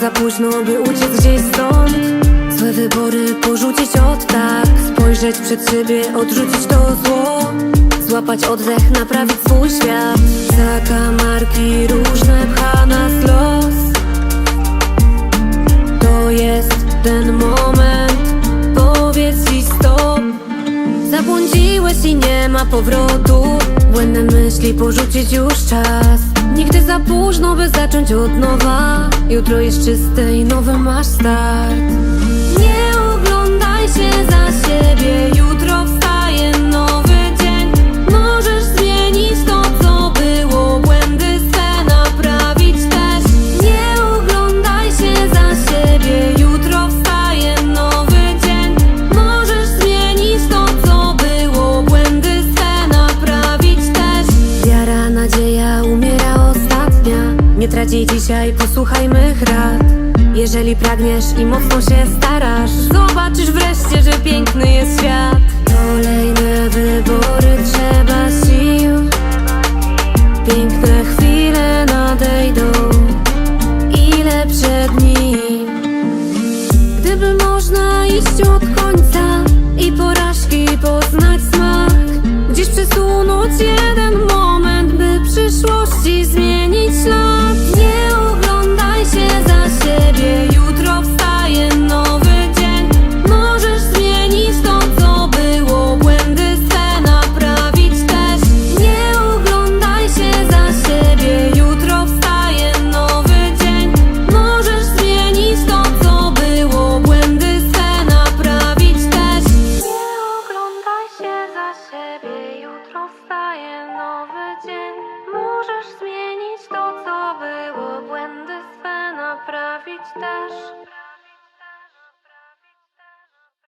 za późno, by uciec gdzieś stąd. Złe wybory porzucić od tak Spojrzeć przed siebie, odrzucić to zło. Złapać oddech, naprawić swój świat. Zakamarki różne pcha nas los. To jest ten moment. Powiedz ci stop. Zabłądziłeś i nie ma powrotu. Błędne myśli porzucić już czas późno, by zacząć od nowa. Jutro jest czyste i nowy masz start traci dzisiaj, posłuchaj mych rad. Jeżeli pragniesz i mocno się starasz Zobaczysz wreszcie, że piękny jest świat. Kolejne wybory trzeba sił. Piękne chwile nadejdą. Ile przed nim? Gdyby można iść od końca I porażki poznać smak. Gdzieś przesunąć jeden moment By przyszłości zmienić siebie. Jutro wstaje nowy dzień. Możesz zmienić to, co było. Błędy swe naprawić też